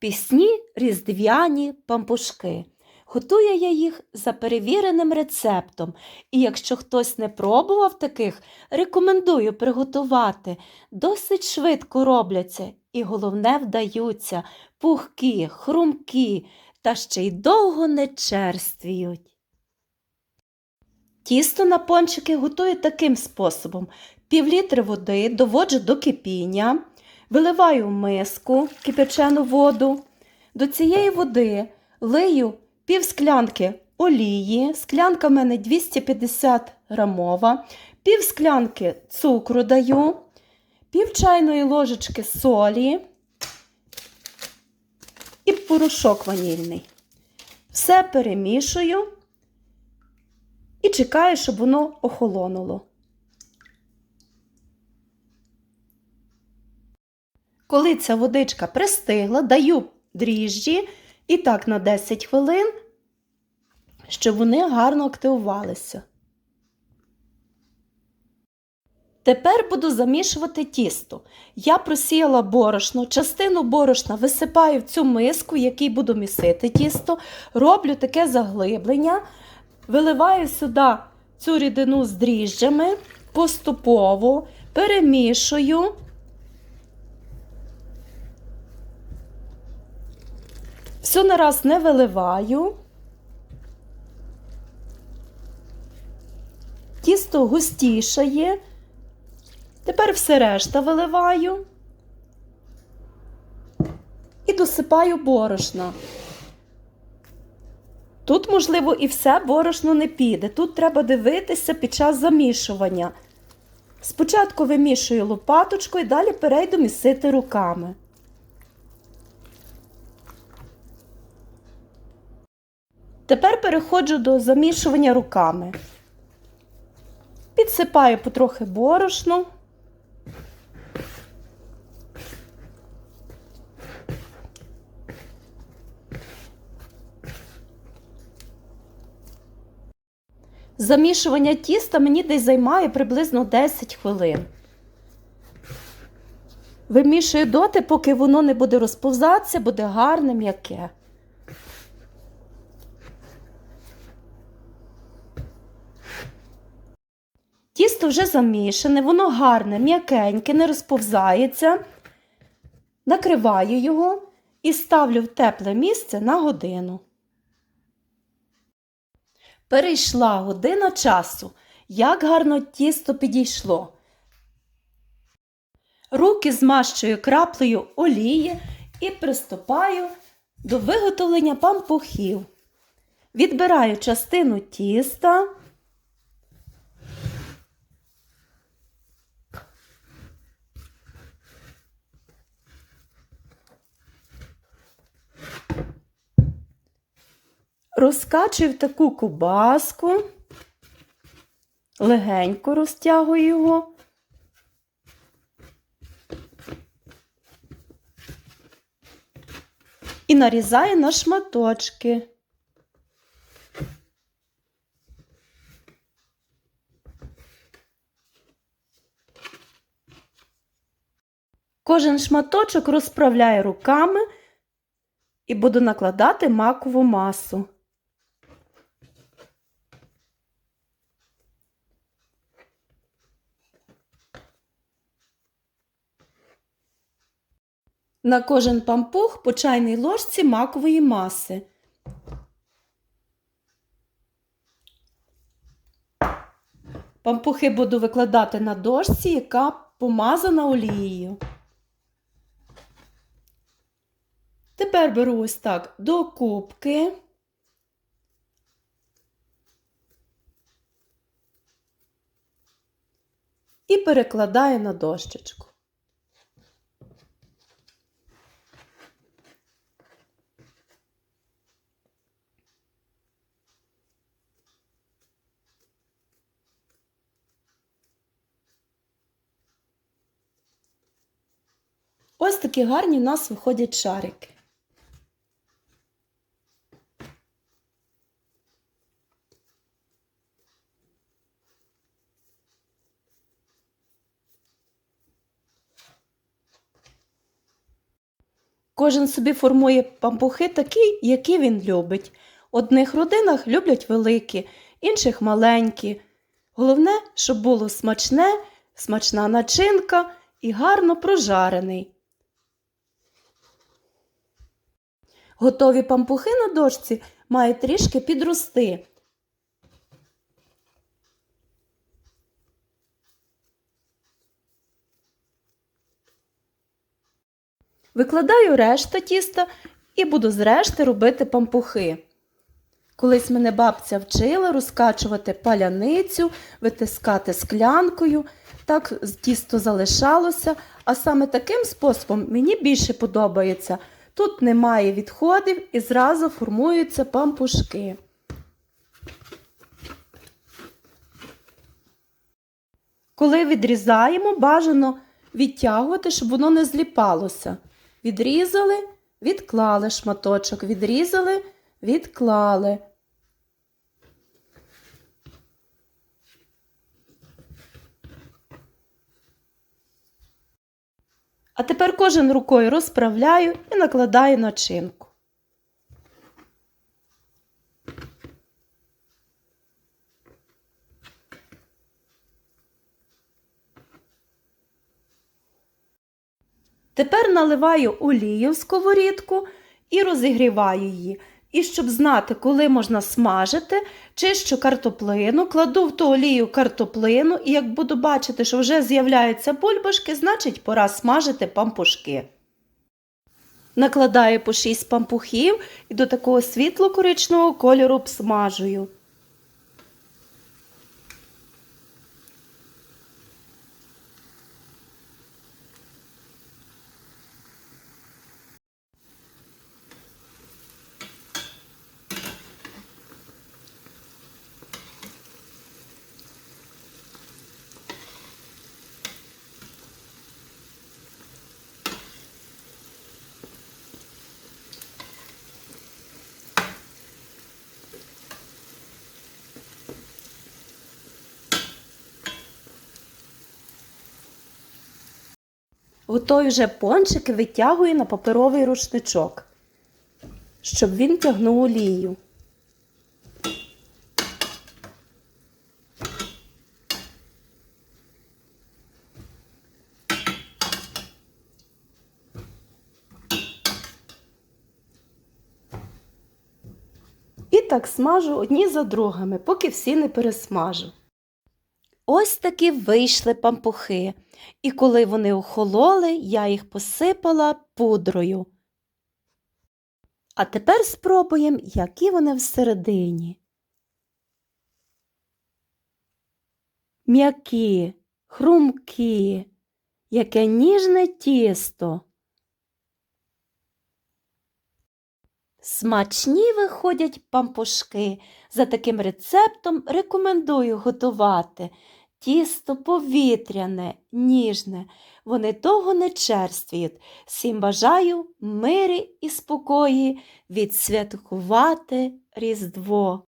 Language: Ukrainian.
Пісні різдвяні пампушки. Готую я їх за перевіреним рецептом, і якщо хтось не пробував таких, рекомендую приготувати. Досить швидко робляться і головне вдаються пухкі, хрумкі та ще й довго не черствіють. Тісто на пончики готую таким способом: півлітри води доводжу до кипіння, виливаю в миску кипячену воду. До цієї води лию пів склянки олії, склянка в мене 250 грамова, пів склянки цукру даю, пів чайної ложечки солі і порошок ванільний. Все перемішую і чекаю, щоб воно охолонуло. Коли ця водичка пристигла, даю дріжджі і так на 10 хвилин, щоб вони гарно активувалися. Тепер буду замішувати тісто. Я просіяла борошно, частину борошна висипаю в цю миску, в якій буду місити тісто, роблю таке заглиблення, виливаю сюди цю рідину з дріжджами поступово, перемішую. Все нараз не виливаю. Тісто густішає. Тепер все решта виливаю і досипаю борошна. Тут, можливо, і все борошно не піде. Тут треба дивитися під час замішування. Спочатку вимішую лопаточкою, далі перейду місити руками. Тепер переходжу до замішування руками. Підсипаю потрохи борошно. Замішування тіста мені десь займає приблизно 10 хвилин. Вимішую доти, поки воно не буде розповзатися, буде гарне м'яке. Тісто вже замішане, воно гарне, м'якеньке, не розповзається. Накриваю його і ставлю в тепле місце на годину. Перейшла година часу. Як гарно тісто підійшло. Руки змащую краплею олії і приступаю до виготовлення пампухів. Відбираю частину тіста. Розкачую в таку кубаску, легенько розтягую його. І нарізаю на шматочки. Кожен шматочок розправляю руками і буду накладати макову масу. На кожен пампух по чайній ложці макової маси. Пампухи буду викладати на дошці, яка помазана олією. Тепер беру ось так до кубки. І перекладаю на дощечку. Ось такі гарні в нас виходять шарики. Кожен собі формує пампухи такі, які він любить. В одних родинах люблять великі, інших маленькі. Головне, щоб було смачне, смачна начинка і гарно прожарений. Готові пампухи на дошці мають трішки підрости. Викладаю решта тіста і буду з решти робити пампухи. Колись мене бабця вчила розкачувати паляницю, витискати склянкою. Так тісто залишалося, а саме таким способом мені більше подобається. Тут немає відходів і зразу формуються пампушки. Коли відрізаємо, бажано відтягувати, щоб воно не зліпалося. Відрізали, відклали шматочок, відрізали, відклали. А тепер кожен рукою розправляю і накладаю начинку. Тепер наливаю олію в сковорідку і розігріваю її. І щоб знати, коли можна смажити, чищу картоплину, кладу в ту олію картоплину, і як буду бачити, що вже з'являються бульбашки, значить пора смажити пампушки. Накладаю по 6 пампухів і до такого світло-коричного кольору обсмажую. Готові вже пончики витягую на паперовий рушничок, щоб він тягнув олію. І так смажу одні за другими, поки всі не пересмажу. Ось таки вийшли пампухи, і коли вони охололи, я їх посипала пудрою. А тепер спробуємо, які вони всередині. М'які, хрумкі, яке ніжне тісто. Смачні виходять пампушки. За таким рецептом рекомендую готувати. Тісто повітряне, ніжне, вони довго не черствіють. Всім бажаю мирі і спокої відсвяткувати Різдво.